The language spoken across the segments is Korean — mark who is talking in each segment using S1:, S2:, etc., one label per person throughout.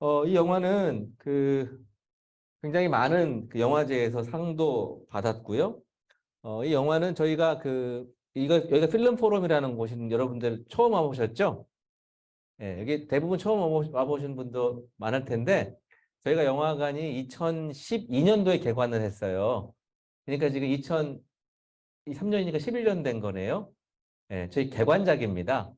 S1: 어, 이 영화는 그 굉장히 많은 그 영화제에서 상도 받았고요. 어, 이 영화는 저희가 그 이거 여기가 필름 포럼이라는 곳인 여러분들 처음 와보셨죠? 예, 여기 대부분 처음 와보- 와보신 분도 많을 텐데 저희가 영화관이 2012년도에 개관을 했어요. 그러니까 지금 2003년이니까 11년 된 거네요. 예, 저희 개관작입니다.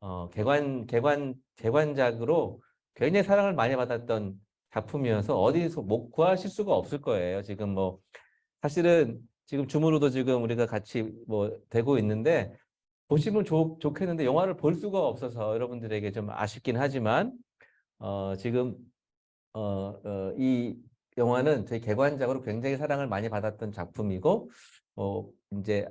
S1: 어, 개관, 개관, 개관작으로 굉장히 사랑을 많이 받았던 작품이어서 어디서 못 구하실 수가 없을 거예요. 지금 뭐, 사실은 지금 줌으로도 지금 우리가 같이 뭐 되고 있는데, 보시면 좋, 좋겠는데 영화를 볼 수가 없어서 여러분들에게 좀 아쉽긴 하지만, 어, 지금, 어, 어, 이 영화는 저희 개관작으로 굉장히 사랑을 많이 받았던 작품이고, 어, 이제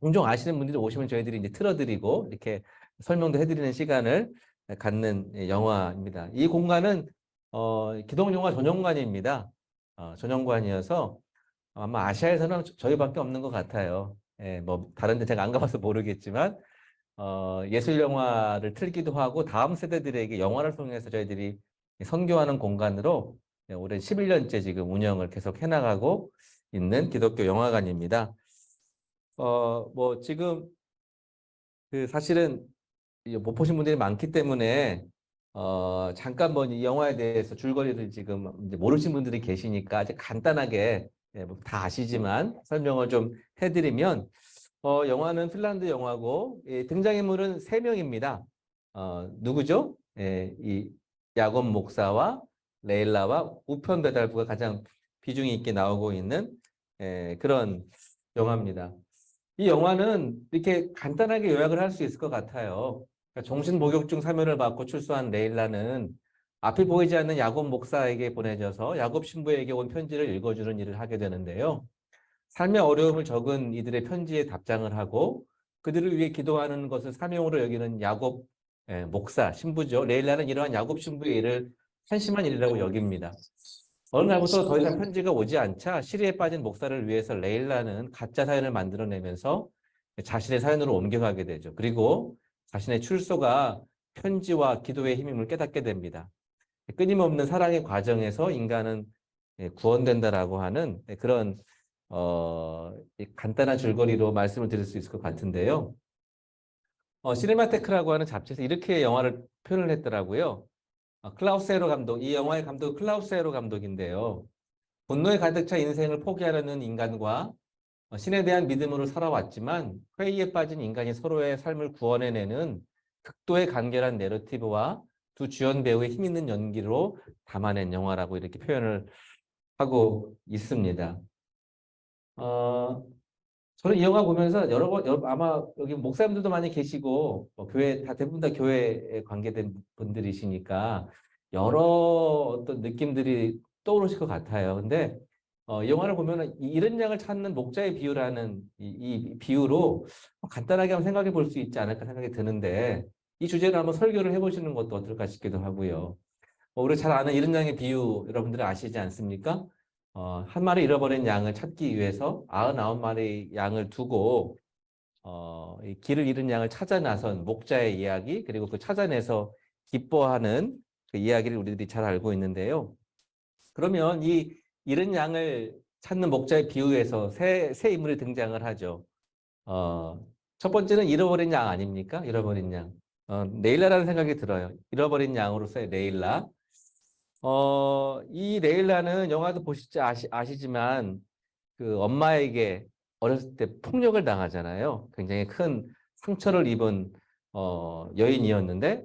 S1: 종종 아시는 분들이 오시면 저희들이 이제 틀어드리고 이렇게 설명도 해드리는 시간을 갖는 영화입니다. 이 공간은 어, 기동영화 전용관입니다. 어, 전용관이어서 아마 아시아에서는 저- 저희밖에 없는 것 같아요. 예, 뭐 다른 데 제가 안 가봐서 모르겠지만 어, 예술 영화를 틀기도 하고 다음 세대들에게 영화를 통해서 저희들이 선교하는 공간으로 예, 올해 11년째 지금 운영을 계속 해나가고 있는 기독교 영화관입니다. 어, 뭐 지금 그 사실은 이 못 보신 분들이 많기 때문에 어, 잠깐 뭐이 영화에 대해서 줄거리를 지금 모르신 분들이 계시니까 아주 간단하게 예, 뭐다 아시지만 설명을 좀 해드리면 어, 영화는 핀란드 영화고 예, 등장인물은 세 명입니다. 어, 누구죠? 예, 이 야곱 목사와 레일라와 우편 배달부가 가장 비중이 있게 나오고 있는 예, 그런 영화입니다. 이 영화는 이렇게 간단하게 요약을 할 수 있을 것 같아요. 그러니까 정신목욕중 사면을 받고 출소한 레일라는 앞이 보이지 않는 야곱 목사에게 보내져서 야곱 신부에게 온 편지를 읽어주는 일을 하게 되는데요. 삶의 어려움을 적은 이들의 편지에 답장을 하고 그들을 위해 기도하는 것을 사명으로 여기는 야곱 예, 목사, 신부죠. 레일라는 이러한 야곱 신부의 일을 한심한 일이라고 여깁니다. 어느 날부터 더 이상 편지가 오지 않자 시리에 빠진 목사를 위해서 레일라는 가짜 사연을 만들어내면서 자신의 사연으로 옮겨가게 되죠. 그리고 자신의 출소가 편지와 기도의 힘임을 깨닫게 됩니다. 끊임없는 사랑의 과정에서 인간은 예, 구원된다라고 하는 예, 그런 어, 이 간단한 줄거리로 말씀을 드릴 수 있을 것 같은데요. 어, 시네마테크라고 하는 잡지에서 이렇게 영화를 표현을 했더라고요. 어, 클라우세로 감독, 이 영화의 감독 클라우세로 감독인데요. 분노에 가득 차 인생을 포기하려는 인간과 어, 신에 대한 믿음으로 살아왔지만 회의에 빠진 인간이 서로의 삶을 구원해내는 극도의 간결한 내러티브와 두 주연 배우의 힘 있는 연기로 담아낸 영화라고 이렇게 표현을 하고 있습니다. 어, 저는 이 영화 보면서 여러 번 아마 여기 목사님들도 많이 계시고 뭐 교회 다 대부분 다 교회에 관계된 분들이시니까 여러 어떤 느낌들이 떠오르실 것 같아요. 근데 어, 이 영화를 보면은 이 이른 양을 찾는 목자의 비유라는 이, 이 비유로 간단하게 한번 생각해 볼 수 있지 않을까 생각이 드는데 이 주제를 한번 설교를 해보시는 것도 어떨까 싶기도 하고요. 뭐 우리 잘 아는 이른 양의 비유 여러분들 아시지 않습니까? 어, 한 마리 잃어버린 양을 찾기 위해서 99마리 양을 두고 어, 이 길을 잃은 양을 찾아 나선 목자의 이야기 그리고 그 찾아내서 기뻐하는 그 이야기를 우리들이 잘 알고 있는데요. 그러면 이 잃은 양을 찾는 목자의 비유에서 새, 새 인물이 등장을 하죠. 어, 첫 번째는 잃어버린 양 아닙니까? 잃어버린 양. 어, 레일라라는 생각이 들어요. 잃어버린 양으로서의 레일라. 어, 이 레일라는 영화도 보시지 아시, 아시지만 그 엄마에게 어렸을 때 폭력을 당하잖아요. 굉장히 큰 상처를 입은 어, 여인이었는데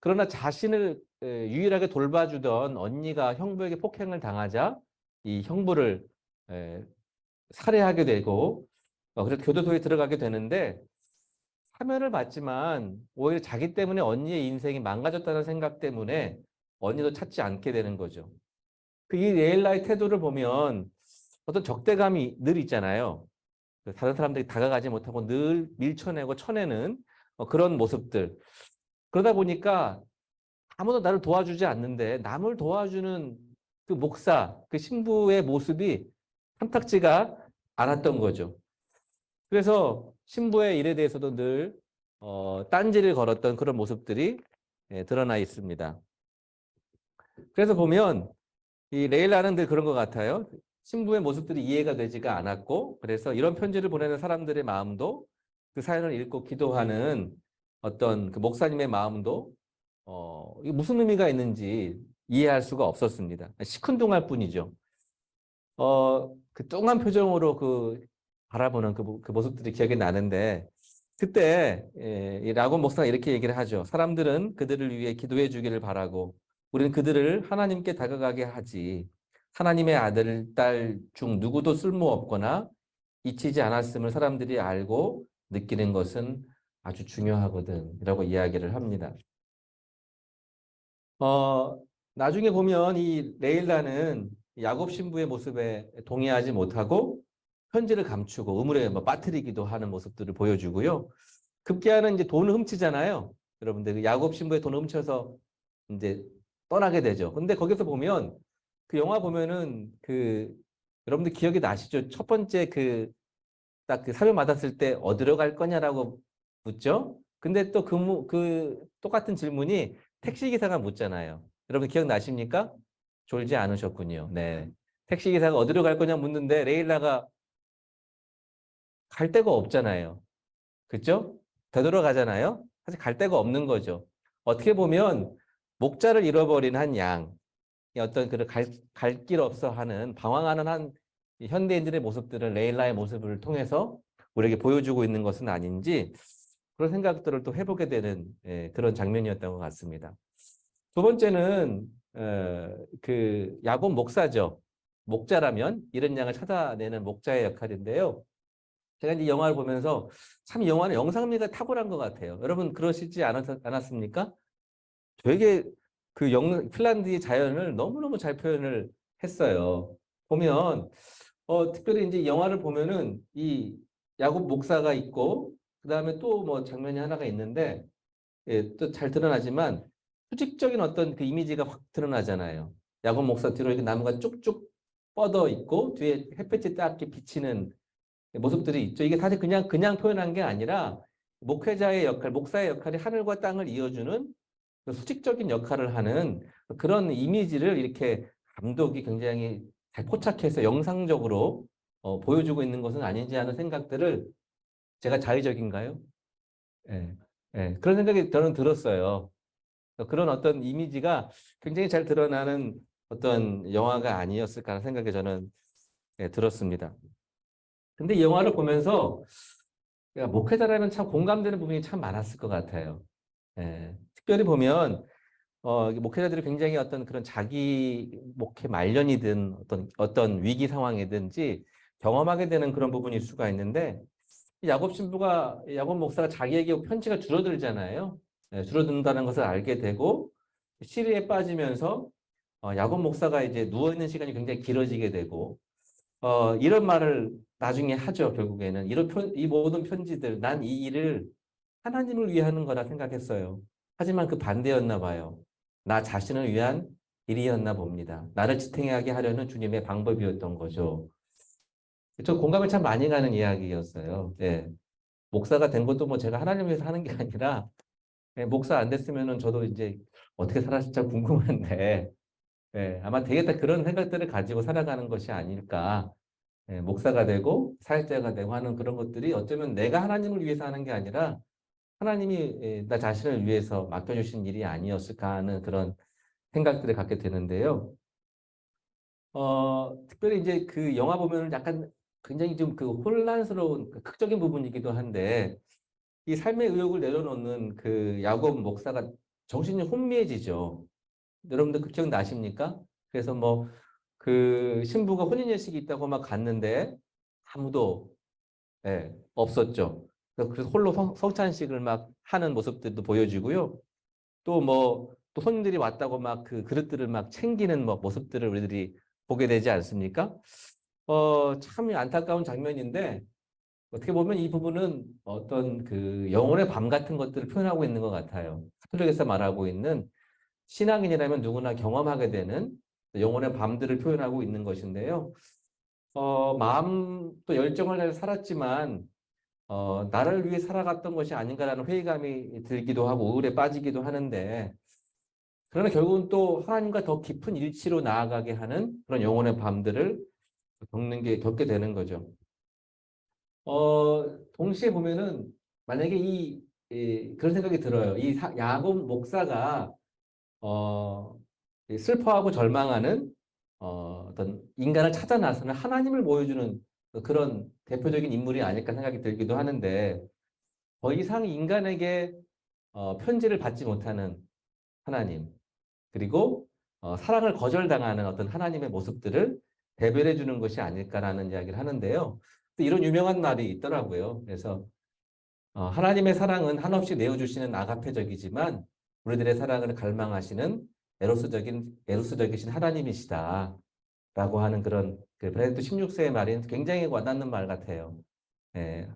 S1: 그러나 자신을 에, 유일하게 돌봐주던 언니가 형부에게 폭행을 당하자 이 형부를 에, 살해하게 되고 어, 그래서 교도소에 들어가게 되는데 사면을 받지만 오히려 자기 때문에 언니의 인생이 망가졌다는 생각 때문에 언니도 찾지 않게 되는 거죠. 그이 레일라의 태도를 보면 어떤 적대감이 늘 있잖아요. 그 다른 사람들이 다가가지 못하고 늘 밀쳐내고 쳐내는 어, 그런 모습들. 그러다 보니까 아무도 나를 도와주지 않는데 남을 도와주는 그 목사, 그 신부의 모습이 탐탁지가 않았던 거죠. 그래서 신부의 일에 대해서도 늘 어, 딴지를 걸었던 그런 모습들이 예, 드러나 있습니다. 그래서 보면 이 레일라는 늘 그런 것 같아요. 신부의 모습들이 이해가 되지가 않았고 그래서 이런 편지를 보내는 사람들의 마음도 그 사연을 읽고 기도하는 어떤 그 목사님의 마음도 어, 이게 무슨 의미가 있는지 이해할 수가 없었습니다. 시큰둥할 뿐이죠. 어, 그 뚱한 표정으로 그 바라보는 그, 모- 그 모습들이 기억이 나는데 그때 예, 이 라곤 목사가 이렇게 얘기를 하죠. 사람들은 그들을 위해 기도해 주기를 바라고 우리는 그들을 하나님께 다가가게 하지. 하나님의 아들, 딸 중 누구도 쓸모없거나 잊히지 않았음을 사람들이 알고 느끼는 것은 아주 중요하거든. 이라고 이야기를 합니다. 어, 나중에 보면 이 레일라는 야곱 신부의 모습에 동의하지 못하고 편지를 감추고 우물에 뭐 빠뜨리기도 하는 모습들을 보여주고요. 급기야는 이제 돈을 훔치잖아요. 여러분들 그 야곱 신부의 돈을 훔쳐서 이제 떠나게 되죠. 근데 거기서 보면 그 영화 보면은 그 여러분들 기억이 나시죠? 첫 번째 그 딱그 사면 받았을 때 어디로 갈 거냐라고 묻죠. 근데 또 그 그 똑같은 질문이 택시 기사가 묻잖아요. 여러분 기억나십니까? 졸지 않으셨군요. 네. 택시 기사가 어디로 갈 거냐 묻는데 레일라가 갈 데가 없잖아요. 그죠? 되돌아가잖아요. 사실 갈 데가 없는 거죠. 어떻게 보면 목자를 잃어버린 한 양, 이 어떤 그런 갈 길 없어 하는 방황하는 한이 현대인들의 모습들을 레일라의 모습을 통해서 우리에게 보여주고 있는 것은 아닌지 그런 생각들을 또 해보게 되는 예, 그런 장면이었던 것 같습니다. 두 번째는 어, 그 야곱 목사죠. 목자라면 이런 양을 찾아내는 목자의 역할인데요. 제가 이제 영화를 보면서 참이 영화는 영상미가 탁월한 것 같아요. 여러분 그러시지 않았, 않았습니까? 되게 그 영, 핀란드의 자연을 너무너무 잘 표현을 했어요. 보면 어, 특별히 이제 영화를 보면은 이 야곱 목사가 있고 그 다음에 또 뭐 장면이 하나가 있는데 예, 또 잘 드러나지만 수직적인 어떤 그 이미지가 확 드러나잖아요. 야곱 목사 뒤로 이렇게 나무가 쭉쭉 뻗어 있고 뒤에 햇볕이 딱 이렇게 비치는 모습들이 있죠. 이게 사실 그냥 그냥 표현한 게 아니라 목회자의 역할, 목사의 역할이 하늘과 땅을 이어주는 그 수직적인 역할을 하는 그런 이미지를 이렇게 감독이 굉장히 잘 포착해서 영상적으로 어, 보여주고 있는 것은 아닌지 하는 생각들을 제가 자의적인가요? 예, 예, 그런 생각이 저는 들었어요. 그런 어떤 이미지가 굉장히 잘 드러나는 어떤 영화가 아니었을까 하는 생각이 저는 예, 들었습니다. 근데 이 영화를 보면서 야, 목회자라면 참 공감되는 부분이 참 많았을 것 같아요. 예, 특별히 보면 어, 목회자들이 굉장히 어떤 그런 자기 목회 말년이든 어떤 어떤 위기 상황이든지 경험하게 되는 그런 부분일 수가 있는데 야곱 신부가 야곱 목사가 자기에게 편지가 줄어들잖아요. 예, 줄어든다는 것을 알게 되고 시리에 빠지면서 어, 야곱 목사가 이제 누워 있는 시간이 굉장히 길어지게 되고 어, 이런 말을 나중에 하죠. 결국에는 이런 편, 이 모든 편지들 난 이 일을 하나님을 위해 하는 거라 생각했어요. 하지만 그 반대였나 봐요. 나 자신을 위한 일이었나 봅니다. 나를 지탱하게 하려는 주님의 방법이었던 거죠. 저 공감을 참 많이 가는 이야기였어요. 예. 목사가 된 것도 뭐 제가 하나님 위해서 하는 게 아니라 예, 목사 안 됐으면은 저도 이제 어떻게 살았을지 참 궁금한데 예, 아마 되겠다 그런 생각들을 가지고 살아가는 것이 아닐까. 예, 목사가 되고 사역자가 되고 하는 그런 것들이 어쩌면 내가 하나님을 위해서 하는 게 아니라 하나님이 예, 나 자신을 위해서 맡겨주신 일이 아니었을까 하는 그런 생각들을 갖게 되는데요. 어, 특별히 이제 그 영화 보면 은 약간 굉장히 좀 그 혼란스러운 그 극적인 부분이기도 한데 이 삶의 의욕을 내려놓는 그 야곱 목사가 정신이 혼미해지죠. 여러분들 그 기억 나십니까? 그래서 뭐 그 신부가 혼인 예식이 있다고 막 갔는데 아무도 예, 없었죠. 그래서 홀로 성, 성찬식을 막 하는 모습들도 보여지고요. 또 뭐 또 손님들이 왔다고 막 그 그릇들을 막 챙기는 뭐 모습들을 우리들이 보게 되지 않습니까? 어, 참 안타까운 장면인데 어떻게 보면 이 부분은 어떤 그 영혼의 밤 같은 것들을 표현하고 있는 것 같아요. 카톨릭에서 말하고 있는 신앙인이라면 누구나 경험하게 되는 영혼의 밤들을 표현하고 있는 것인데요. 어, 마음 또 열정을 내 살았지만 어, 나를 위해 살아갔던 것이 아닌가라는 회의감이 들기도 하고 우울에 빠지기도 하는데 그러나 결국은 또 하나님과 더 깊은 일치로 나아가게 하는 그런 영혼의 밤들을 겪는 게 겪게 되는 거죠. 어, 동시에 보면은 만약에 이, 이 그런 생각이 들어요. 이 사- 야곱 목사가 어, 이 슬퍼하고 절망하는 어, 어떤 인간을 찾아 나서는 하나님을 보여주는 그런 대표적인 인물이 아닐까 생각이 들기도 하는데 더 이상 인간에게 어, 편지를 받지 못하는 하나님 그리고 어, 사랑을 거절당하는 어떤 하나님의 모습들을 대별해 주는 것이 아닐까라는 이야기를 하는데요. 또 이런 유명한 말이 있더라고요. 그래서 어, 하나님의 사랑은 한없이 내어주시는 아가페적이지만 우리들의 사랑을 갈망하시는 에로스적인 에로스적이신 하나님이시다. 라고 하는 그런 그 베네딕토 16세의 말이 굉장히 와닿는 말 같아요. 예,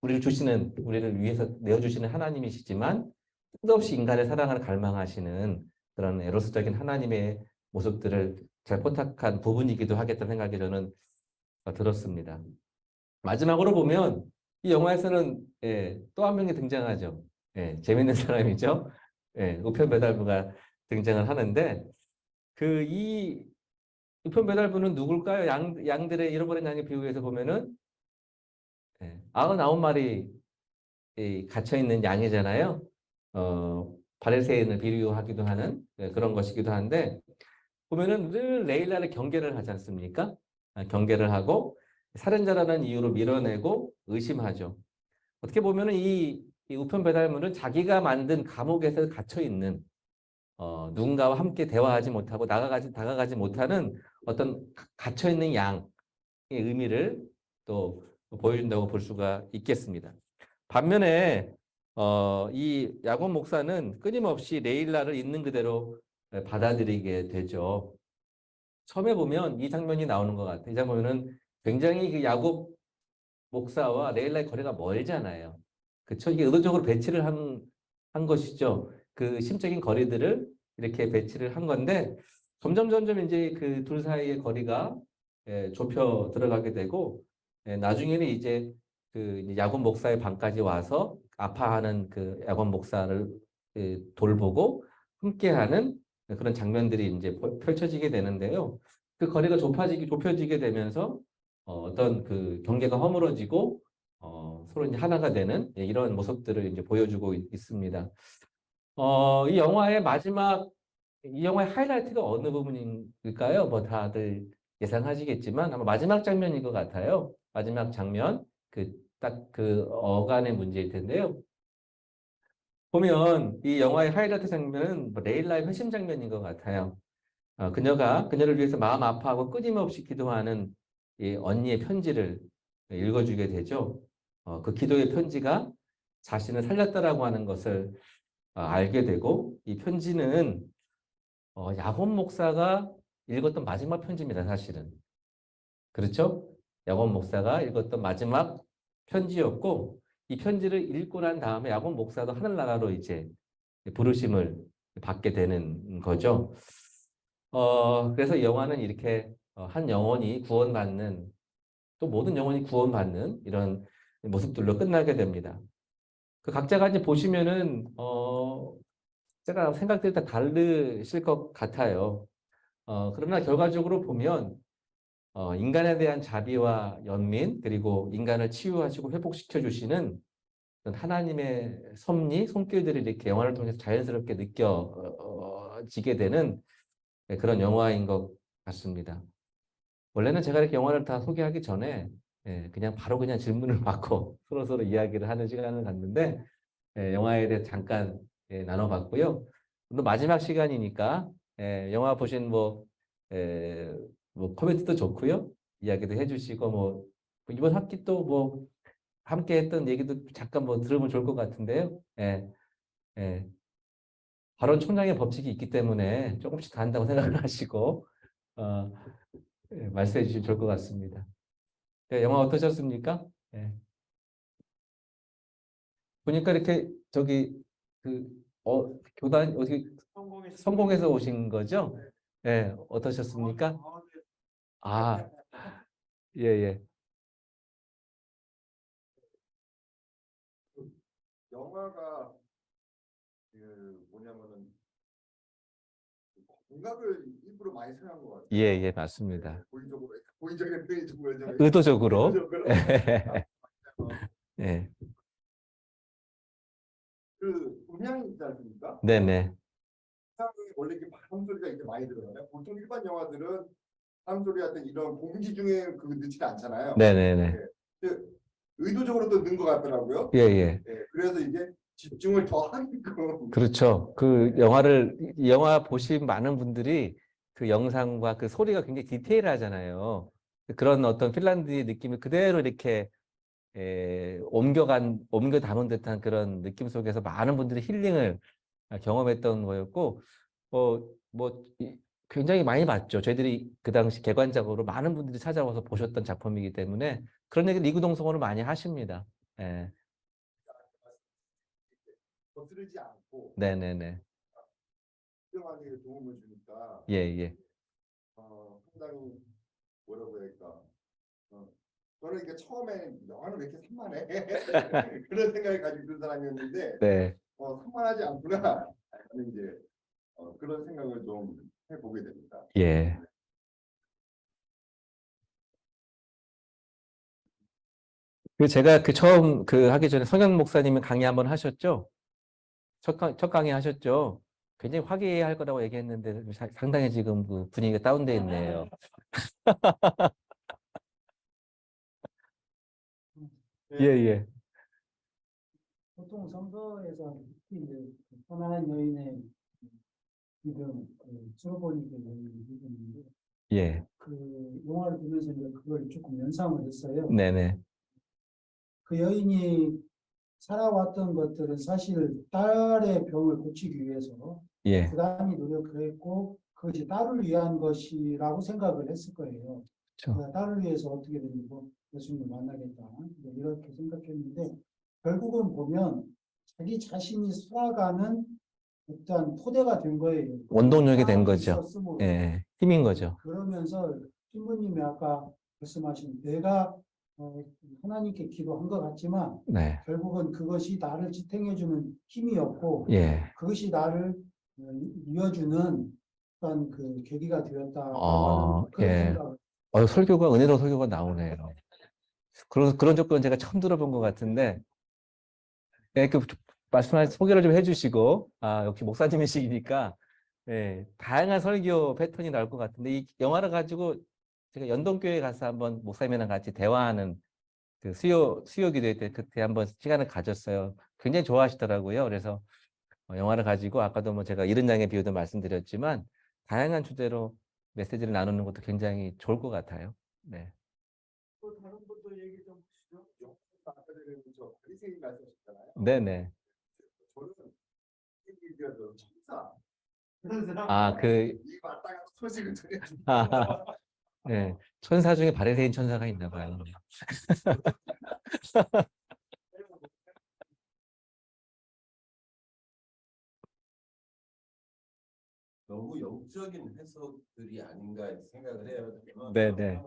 S1: 우리를 주시는 우리를 위해서 내어주시는 하나님이시지만 끝없이 인간의 사랑을 갈망하시는 그런 에로스적인 하나님의 모습들을 잘 포착한 부분이기도 하겠다는 생각이 저는 어, 들었습니다. 마지막으로 보면 이 영화에서는 예, 또 한 명이 등장하죠. 예, 재밌는 사람이죠. 예, 우편 배달부가 등장을 하는데 그 이 우편 배달부는 누굴까요? 양, 양들의 잃어버린 양의 비유에서 보면은 예, 99마리 이 갇혀 있는 양이잖아요. 어, 바리새인을 비유하기도 하는 예, 그런 것이기도 한데 보면은 늘 레일라를 경계를 하지 않습니까? 아, 경계를 하고 살인자라는 이유로 밀어내고 의심하죠. 어떻게 보면은 이, 이 우편 배달물은 자기가 만든 감옥에서 갇혀 있는 어, 누군가와 함께 대화하지 못하고 나가가지 다가가지 못하는 어떤 가- 갇혀 있는 양의 의미를 또 보여준다고 볼 수가 있겠습니다. 반면에 어, 이 야곱 목사는 끊임없이 레일라를 있는 그대로 받아들이게 되죠. 처음에 보면 이 장면이 나오는 것 같아요. 이 장면은 굉장히 그 야곱 목사와 레일라의 거리가 멀잖아요. 그쵸? 이게 의도적으로 배치를 한, 한 것이죠. 그 심적인 거리들을 이렇게 배치를 한 건데 점점 점점 이제 그 둘 사이의 거리가 예, 좁혀 들어가게 되고 예, 나중에는 이제 그 야곱 목사의 방까지 와서 아파하는 그 야곱 목사를 예, 돌보고 함께하는 그런 장면들이 이제 펼- 펼쳐지게 되는데요. 그 거리가 좁아지기 좁혀지게 되면서 어, 어떤 그 경계가 허물어지고 어, 서로 이제 하나가 되는 예, 이런 모습들을 이제 보여주고 있, 있습니다. 어, 이 영화의 마지막 이 영화의 하이라이트가 어느 부분일까요? 뭐 다들 예상하시겠지만 아마 마지막 장면인 것 같아요. 마지막 장면 그딱그 어간의 문제일 텐데요. 보면 이 영화의 하이라이트 장면은 뭐 레일라의 회심 장면인 것 같아요. 어, 그녀가 그녀를 위해서 마음 아파하고 끊임없이 기도하는 이 언니의 편지를 읽어주게 되죠. 어, 그 기도의 편지가 자신을 살렸다라고 하는 것을 어, 알게 되고 이 편지는 어, 야곱 목사가 읽었던 마지막 편지입니다. 사실은 그렇죠? 야곱 목사가 읽었던 마지막 편지였고 이 편지를 읽고 난 다음에 야곱 목사도 하늘나라로 이제 부르심을 받게 되는 거죠. 어, 그래서 이 영화는 이렇게 어, 한 영혼이 구원받는 또 모든 영혼이 구원받는 이런 모습들로 끝나게 됩니다. 그 각자가 이제 보시면은 어, 제가 생각될 때 다르실 것 같아요. 어, 그러나 결과적으로 보면 어, 인간에 대한 자비와 연민 그리고 인간을 치유하시고 회복시켜 주시는 하나님의 섭리, 손길들이 이렇게 영화를 통해서 자연스럽게 느껴지게 되는 네, 그런 영화인 것 같습니다. 원래는 제가 이렇게 영화를 다 소개하기 전에 예, 그냥 바로 그냥 질문을 받고 서로 서로 이야기를 하는 시간을 갖는데 예, 영화에 대해 잠깐 예, 나눠봤고요. 또 마지막 시간이니까 예, 영화 보신 뭐, 예, 뭐 코멘트도 좋고요. 이야기도 해주시고 뭐 이번 학기 또 뭐 함께 했던 얘기도 잠깐 뭐 들으면 좋을 것 같은데요. 예, 예. 발언 총량의 법칙이 있기 때문에 조금씩 다 한다고 생각을 하시고 어, 예, 말씀해 주시면 좋을 것 같습니다. 예, 영화 어떠셨습니까? 예. 보니까 이렇게 저기 그 어, 교단 어떻게
S2: 성공했
S1: 성공해서 오신 거죠? 예, 어떠셨습니까? 아, 예, 예.
S2: 영화가 그 뭐냐면은 감각을 일부러 많이 사용한 것 같아요.
S1: 예, 예, 맞습니다.
S2: 고의적으로, 고의적인 보여져요.
S1: 의도적으로.
S2: 의도적으로. 어,
S1: 예,
S2: 그 음향이 있지 않습니까?
S1: 네네.
S2: 음향이 원래 이렇게 바람 소리가 이렇게 많이 들어가요. 보통 일반 영화들은 바람 소리 같은 이런 공기 중에 그 넣지 않잖아요.
S1: 네네네.
S2: 근데 의도적으로 또 넣은 것 같더라고요.
S1: 예, 예.
S2: 예, 그래서 이게 집중을 더 하게끔.
S1: 그렇죠. 그 영화를, 이 영화 보신 많은 분들이 그 영상과 그 소리가 굉장히 디테일하잖아요. 그런 어떤 핀란드의 느낌을 그대로 이렇게 에, 옮겨간, 옮겨 담은 듯한 그런 느낌 속에서 많은 분들이 힐링을 경험했던 거였고, 어, 뭐, 이- 굉장히 많이 봤죠. 저희들이 그 당시 개관적으로 많은 분들이 찾아와서 보셨던 작품이기 때문에 그런 얘기를 이구동성으로 많이 하십니다. 예.
S2: 않고
S1: 네네네.
S2: 집중하는 데 도움을 주니까
S1: 예, 예.
S2: 어, 상당히 뭐라고 해야 할까. 어, 저는 이게 처음에 영화는 왜 이렇게 산만해? 그런 생각을 가지고 있던 사람이었는데
S1: 네.
S2: 어, 산만하지 않구나. 하는 이제 어, 그런 생각을 좀 해보게 됩니다.
S1: 예. 그 제가 그 처음 그 하기 전에 성현 목사님이 강의 한번 하셨죠? 첫, 강, 첫 강의 하셨죠? 굉장히 화기애애할 거라고 얘기했는데 사- 상당히 지금 그 분위기가 다운돼 있네요. 예, 예.
S3: 보통 선거에서 특히 이제 그 편안한 여인의 이름, 그 쏘보니게 여인 이름인데
S1: 예.
S3: 그 영화를 보면서 이제 그걸 조금 연상을 했어요.
S1: 네네.
S3: 그 여인이 살아왔던 것들은 사실 딸의 병을 고치기 위해서
S1: 예.
S3: 부단히 노력을 했고 그것이 딸을 위한 것이라고 생각을 했을 거예요.
S1: 그렇죠.
S3: 딸을 위해서 어떻게든 뭐 예수님을 만나겠다 뭐 이렇게 생각했는데 결국은 보면 자기 자신이 살아가는 어떤 토대가 된 거예요.
S1: 원동력이 된 거죠.
S3: 있었음으로.
S1: 예. 힘인 거죠.
S3: 그러면서 신부님이 아까 말씀하신 내가 어, 하나님께 기도한 것 같지만
S1: 네.
S3: 결국은 그것이 나를 지탱해주는 힘이었고
S1: 예.
S3: 그것이 나를 어, 이어주는 어떤 그 계기가 되었다.
S1: 아,
S3: 그런
S1: 예.
S3: 생각을
S1: 어, 설교가 은혜로운 설교가 나오네요. 그런 그런 조건 제가 처음 들어본 것 같은데, 예, 그 말씀하 소개를 좀 해주시고, 아 역시 목사님이시니까, 예, 다양한 설교 패턴이 나올 것 같은데 이 영화를 가지고 제가 연동교회 가서 한번 목사님이랑 같이 대화하는 그 수요 수요 기도회 때 그때 한번 시간을 가졌어요. 굉장히 좋아하시더라고요. 그래서 어, 영화를 가지고 아까도 뭐 제가 이른 양의 비유도 말씀드렸지만 다양한 주제로 메시지를 나누는 것도 굉장히 좋을 것 같아요. 네.
S2: 또 다른 분도 얘기 좀. 영화 아까 전에 저 바리새인 말씀하셨잖아요.
S1: 네네.
S2: 저는 좀 천사.
S1: 아, 그-
S2: 이 왔다가 소식을 전해.
S1: 아, 네. 천사 중에 바리새인 천사가 있나 봐요.
S4: 영적인 해석들이 아닌가 생각을 해요.
S1: 네네.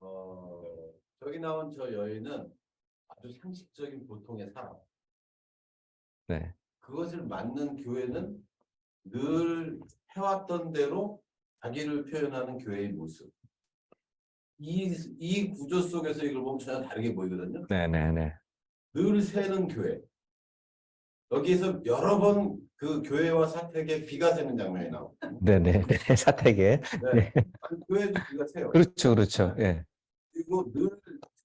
S4: 어, 저기 나온 저 여인은 아주 상식적인 보통의 사람.
S1: 네.
S4: 그것을 맞는 교회는 늘 해왔던 대로 자기를 표현하는 교회의 모습. 이, 이 구조 속에서 이걸 보면 전혀 다르게 보이거든요.
S1: 네네네.
S4: 늘 새는 교회. 여기에서 여러 번 그 교회와 사택에 비가 새는 장면이 나오고.
S1: 네네. 사택에.
S4: 네. 아니, 교회도 비가 새요.
S1: 그렇죠, 그렇죠. 예.
S4: 그리고 늘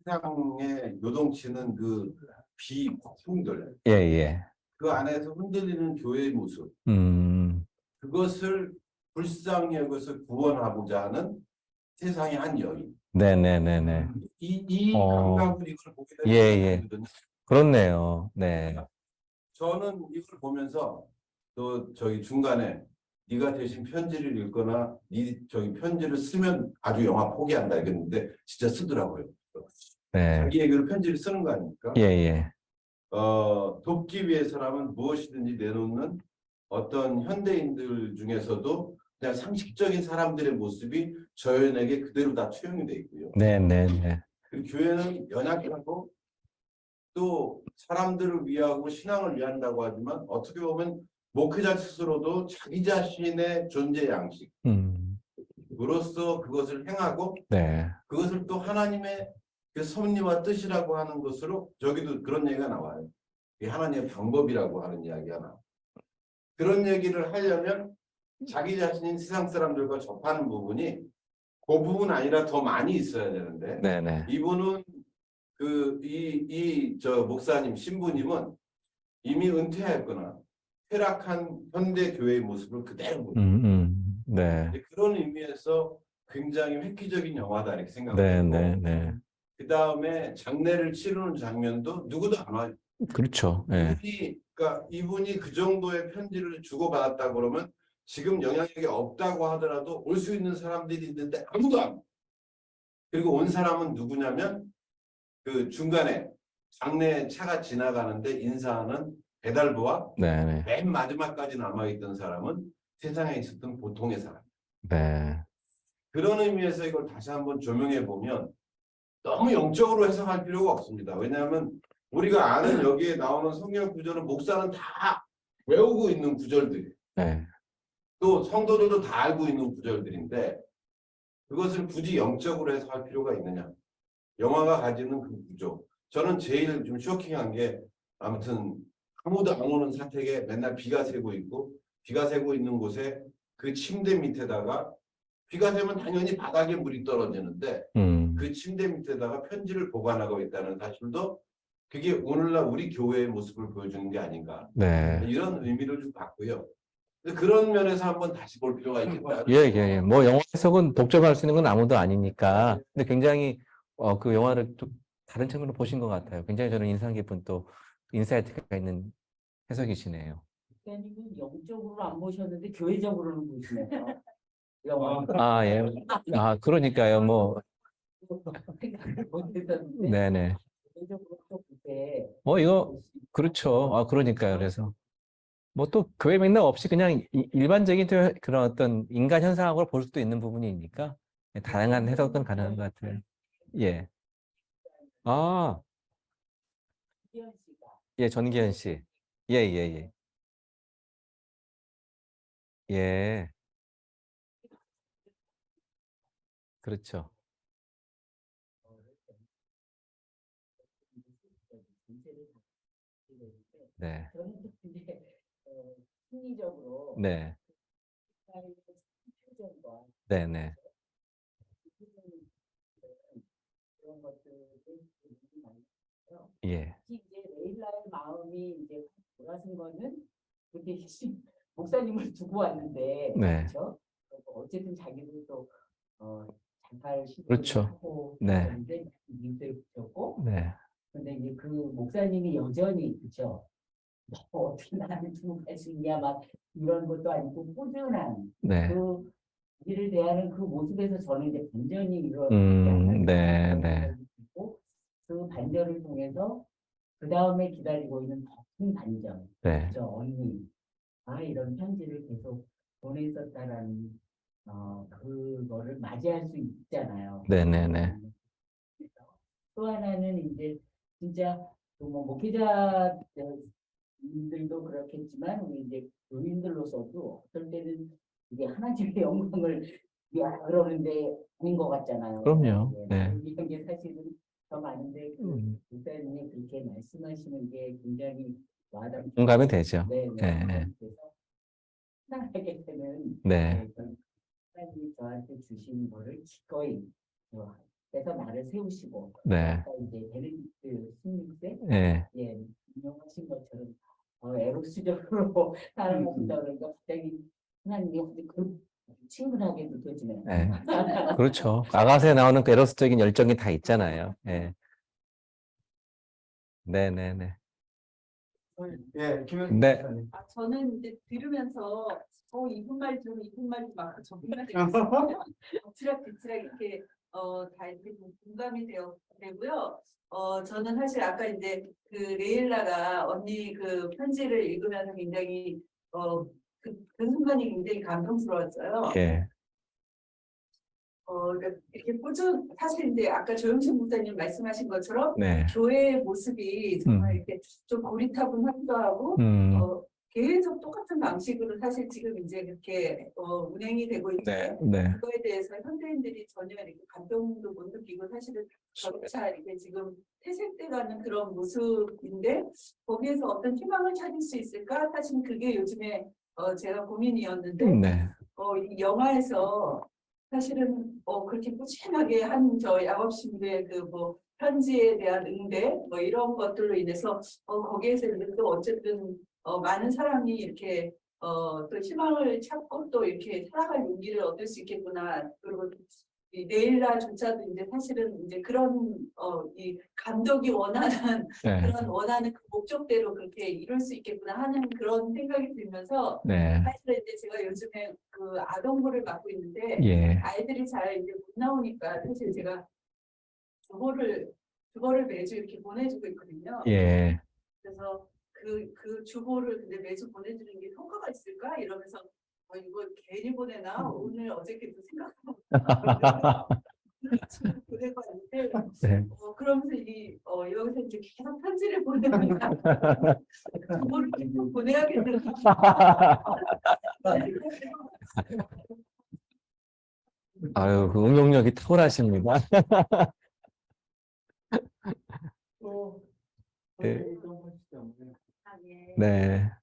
S4: 세상에 요동치는 그 비폭풍들
S1: 예, 예.
S4: 그 안에서 흔들리는 교회의 모습
S1: 음,
S4: 그것을 불쌍히 여기서 구원하고자 하는 세상의 한 여인
S1: 네네네네.
S4: 이, 이
S1: 어.
S4: 감각을 이걸 보게 되면
S1: 예, 예. 그렇네요. 네.
S4: 저는 이걸 보면서 또 저희 중간에 네가 대신 편지를 읽거나 네 저기 편지를 쓰면 아주 영화 포기한다 이랬는데 진짜 쓰더라고요.
S1: 네.
S4: 자기 얘기로 편지를 쓰는 거 아닙니까?
S1: 예, 예.
S4: 어, 돕기 위해서라면 무엇이든지 내놓는 어떤 현대인들 중에서도 그냥 상식적인 사람들의 모습이 저연에게 그대로 다 투영이 돼 있고요.
S1: 네 네네.
S4: 그리고 교회는 연약하고 또 사람들을 위하고 신앙을 위한다고 하지만 어떻게 보면 목회자 스스로도 자기 자신의 존재
S1: 음,
S4: 양식으로서 그것을 행하고
S1: 네.
S4: 그것을 또 하나님의 그 섭리와 뜻이라고 하는 것으로 저기도 그런 얘기가 나와요. 이 하나님의 방법이라고 하는 이야기가 나와. 그런 얘기를 하려면 자기 자신인 세상 사람들과 접하는 부분이 그 부분 아니라 더 많이 있어야 되는데
S1: 네네.
S4: 이분은 그 이 이 저 목사님 신부님은 이미 은퇴했거나 퇴락한 현대 교회의 모습을 그대로 보여요.
S1: 음, 음, 네.
S4: 이제 그런 의미에서 굉장히 획기적인 영화다 이렇게
S1: 네,
S4: 생각하고
S1: 네, 네.
S4: 그 다음에 장례를 치르는 장면도 누구도 안 와요.
S1: 그렇죠. 예.
S4: 이분이 그러니까 이분이 그 정도의 편지를 주고받았다 그러면 지금 영향력이 없다고 하더라도 올 수 있는 사람들이 있는데 아무도 안 와. 그리고 온 사람은 누구냐면 그 중간에 장례 차가 지나가는데 인사하는 배달부와
S1: 네, 네.
S4: 맨 마지막까지 남아있던 사람은 세상에 있었던 보통의 사람.
S1: 네.
S4: 그런 의미에서 이걸 다시 한번 조명해 보면 너무 영적으로 해석할 필요가 없습니다. 왜냐하면 우리가 아는 여기에 나오는 성경 구절은 목사는 다 외우고 있는 구절들이
S1: 네.
S4: 또 성도들도 다 알고 있는 구절들인데 그것을 굳이 영적으로 해석할 필요가 있느냐? 영화가 가지는 그 구조. 저는 제일 좀 쇼킹한 게 아무튼 아무도 안 오는 사택에 맨날 비가 새고 있고 비가 새고 있는 곳에 그 침대 밑에다가 비가 새면 당연히 바닥에 물이 떨어지는데
S1: 음,
S4: 그 침대 밑에다가 편지를 보관하고 있다는 사실도 그게 오늘날 우리 교회의 모습을 보여주는 게 아닌가
S1: 네.
S4: 이런 의미를 좀. 근데 그런 면에서 한번 다시 볼 필요가 있겠다.
S1: 예, 예, 예. 뭐 영화 해석은 독점할 수 있는 건 아무도 아니니까. 근데 굉장히 어, 그 영화를 좀 다른 측면으로 보신 것 같아요. 굉장히 저는 인상 깊은 또 인사이트가 있는 해석이시네요.
S5: 목사님은 영적으로 안 보셨는데 교회적으로는 보시네요. 영화
S1: 아, 예. 아, 그러니까요. 뭐, 네네. 뭐 이거 그렇죠. 아, 그러니까요. 그래서 뭐 또 교회 맥락 없이 그냥 이- 일반적인 또 그런 어떤 인간 현상으로 볼 수도 있는 부분이니까 다양한 해석은 가능한 것 같아요. 예. 아,
S5: 이현 씨가
S1: 예, 전기현 씨. 예, 예, 예. 예. 그렇죠. 네.
S5: 저는 또 이제 어, 심리적으로
S1: 네.
S5: 사회의 표정과
S1: 네, 네.
S5: 그런 것들을 굉장히
S1: 예.
S5: 특히 이제 레일라의 마음이 이제 돌아선 거는 그게 심- 목사님을 두고 왔는데
S1: 네.
S5: 그렇죠? 어쨌든 자기도 또 어, 시도를
S1: 그렇죠.
S5: 하고
S1: 네.
S5: 그랬는데 민들 붙였고
S1: 네.
S5: 근데 이제 그 목사님이 여전히 그렇죠. 뭐 어떻게 나를 두고 갈 수 있냐 막 이런 것도 아니고 꾸준한
S1: 네.
S5: 그 일을 대하는 그 모습에서 저는 이제 반전이 일어나지
S1: 음, 네, 네.
S5: 그 반전을 통해서 그 다음에 기다리고 있는 더 큰 반전,
S1: 네.
S5: 저 언니, 아 이런 편지를 계속 보냈었다라는 어 그거를 맞이할 수 있잖아요.
S1: 네, 네, 네.
S5: 그래서 또 하나는 이제 진짜 그뭐 목회자들도 그렇겠지만 우리 이제 교인들로서도 어떨 때는 이게 하나님의 영광을 야 그러는데 아닌 것 같잖아요.
S1: 그럼요.
S5: 예,
S1: 네.
S5: 이런 게 사실은 더 많은데 그
S1: 음,
S5: 목사님이 그렇게 말씀하시는 게 굉장히 와닿고
S1: 공감이 되죠.
S5: 네,
S1: 네,
S5: 네.
S1: 네.
S5: 그래서 하나님께 되는
S1: 네.
S5: 네, 하나님이 저한테 주신 거를 기꺼이 어, 해서 나를 세우시고
S1: 네.
S5: 아까 이제 베네딕트 16세
S1: 예.
S5: 예 유명하신 것처럼 어, 에로스적으로 사랑하신다
S1: 음.
S5: 그러니까 갑자기 하나님이 그 친근하게 느껴지네요.
S1: 네. 그렇죠. 아가서에 나오는 그 에로스적인 열정이 다 있잖아요. 예. 네, 네, 네.
S3: 예, 김현
S1: 네.
S6: 아, 저는 이제 들으면서 어 이분 말 들으면 이분 말이 막 정리가 되겠어요. 엎치락뒤치락 이렇게 어다 이렇게 좀 공감이 되어 되고요. 어 저는 사실 아까 이제 그 레일라가 언니 그 편지를 읽으면서 굉장히 어 그 그 순간이 굉장히 감동스러웠어요.
S1: 예.
S6: 어 그러니까 이렇게 꾸준 사실 이제 아까 조영신 목사님 말씀하신 것처럼
S1: 네.
S6: 교회의 모습이 정말
S1: 음.
S6: 이렇게 좀 고리타분하기도 하고
S1: 음,
S6: 어, 계속 똑같은 방식으로 사실 지금 이제 그렇게 어, 운행이 되고 있는데
S1: 네.
S6: 그거에 대해서 현대인들이 전혀 이렇게 감동도 못 느끼고 사실은 점차 이렇게 지금 퇴색돼가는 그런 모습인데 거기에서 어떤 희망을 찾을 수 있을까? 사실 그게 요즘에 어, 제가 고민이었는데
S1: 네.
S6: 어, 이 영화에서 사실은 어, 그렇게 꾸준하게 한저 양업신부의 그뭐 편지에 대한 응대 뭐 이런 것들로 인해서 어, 거기에서 또 어쨌든 어, 많은 사람이 이렇게 어, 또 희망을 찾고 또 이렇게 살아갈 용기를 얻을 수 있겠구나. 그리고 이 내일날조차도 이제 사실은 이제 그런 어, 이 감독이 원하는
S1: 네.
S6: 그런 원하는 그 목적대로 그렇게 이룰 수 있겠구나 하는 그런 생각이 들면서
S1: 네.
S6: 사실 이제 제가 요즘에 그 아동부를 맡고 있는데
S1: 예.
S6: 아이들이 잘 이제 못 나오니까 사실 제가 주보를 주보를 매주 이렇게 보내주고 있거든요.
S1: 예.
S6: 그래서 그 그 주보를 근데 매주 보내주는 게 효과가 있을까 이러면서 어, 이거 괜히 보내나 오늘 어저께도 생각하고
S1: 네.
S6: 어, 그러면서 이 어, 여기서 이제 계속 편지를 보내니까 주보를 계속 보내야겠다.
S1: 아유, 그 응용력이 탁월하십니다.
S7: 또
S1: 네.
S7: 네.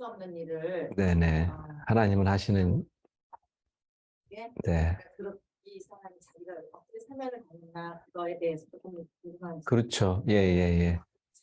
S8: 수 없는 일을
S1: 네네.
S8: 어,
S1: 하나님은 하시는,
S8: 예.
S1: 네.
S8: 그렇게 이 사람이 자기가 어떻게 사명을 갖는가 그거에 대해서 조금 궁금한
S1: 그렇죠. 예, 예, 예.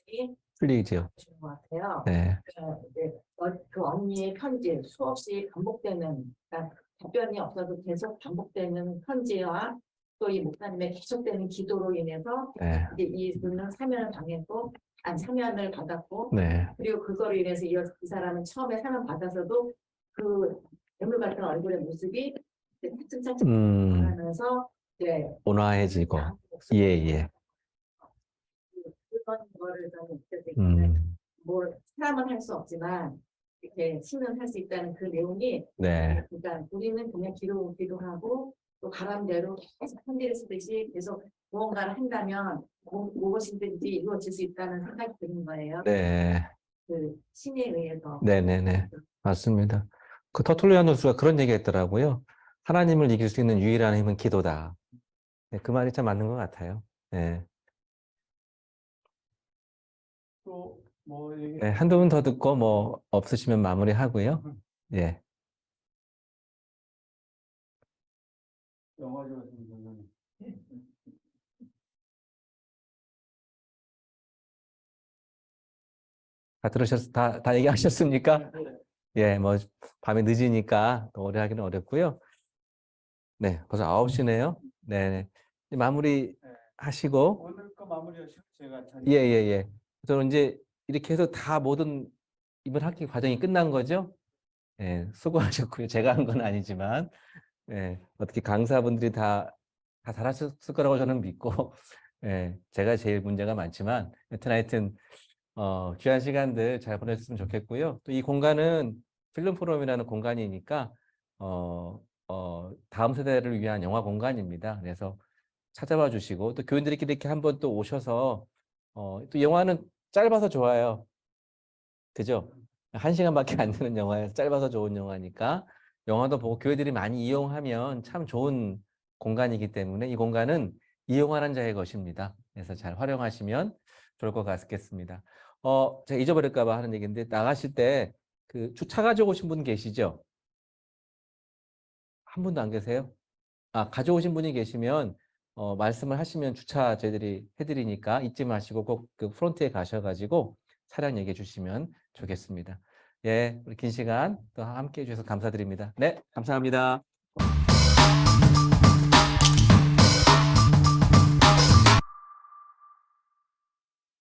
S8: 질문이
S1: 풀리죠.
S8: 주는 것 같아요.
S1: 네.
S8: 그, 어, 그 언니의 편지 수없이 반복되는 그러니까 답변이 없어도 계속 반복되는 편지와 또 이 목사님의 계속되는 기도로 인해서
S1: 네.
S8: 이제 이 분은 사면을 당했고 안 사면을 받았고
S1: 네.
S8: 그리고 그거로 인해서 이, 여- 이 사람은 처음에 사면 받아서도 그 괴물 같은 얼굴의 모습이 차츰차츰
S1: 음,
S8: 변하면서 이제
S1: 온화해지고.
S8: 양쪽
S1: 예, 예.
S8: 그런 거를 저는 느꼈을 때
S1: 음,
S8: 뭐 사람은 할 수 없지만 이렇게 신은 할 수 있다는 그 내용이
S1: 네.
S8: 그러니까 우리는 그냥 기도 기도하고 또 바람대로 계속 편지를 쓰듯이 계속 무언가를 한다면 뭐- 무엇이든지 이루어질 수 있다는 생각이 드는 거예요.
S1: 네.
S8: 그 신에 의해서.
S1: 네네네. 맞습니다. 그 터툴리아누스가 그런 얘기 했더라고요. 하나님을 이길 수 있는 유일한 힘은 기도다. 네, 그 말이 참 맞는 것 같아요. 네.
S7: 또뭐 얘기
S1: 네, 한두 분 더 듣고 뭐 없으시면 마무리 하고요. 예.
S7: 영화 좋아하시는 분은
S1: 다 들으셨, 다, 다 얘기하셨습니까? 예, 뭐, 밤이 늦으니까 또 오래 하기는 어렵고요. 네, 벌써 9시네요. 네. 네. 마무리 하시고,
S7: 오늘 거 마무리 하시고 제가 잘
S1: 예, 예, 예. 저는 이제 이렇게 해서 다 모든 이번 학기 과정이 끝난 거죠? 예, 수고하셨고요. 제가 한 건 아니지만, 예, 어떻게 강사분들이 다, 다 잘하셨을 거라고 저는 믿고, 예, 제가 제일 문제가 많지만, 여튼 하여튼, 어, 귀한 시간들 잘 보냈으면 좋겠고요. 또 이 공간은 필름 포럼이라는 공간이니까, 어, 어, 다음 세대를 위한 영화 공간입니다. 그래서 찾아봐 주시고, 또 교인들끼리 이렇게 한번 또 오셔서, 어, 또 영화는 짧아서 좋아요. 그죠? 한 시간밖에 안 되는 영화예요. 짧아서 좋은 영화니까. 영화도 보고 교회들이 많이 이용하면 참 좋은 공간이기 때문에 이 공간은 이용하는 자의 것입니다. 그래서 잘 활용하시면 좋을 것 같겠습니다. 어, 제가 잊어버릴까 봐 하는 얘기인데, 나가실 때 그 주차 가져오신 분 계시죠? 한 분도 안 계세요? 아, 가져오신 분이 계시면, 어, 말씀을 하시면 주차 저희들이 해드리니까 잊지 마시고 꼭 그 프론트에 가셔가지고 차량 얘기해 주시면 좋겠습니다. 예, 우리 긴 시간 또 함께 해주셔서 감사드립니다. 네, 감사합니다.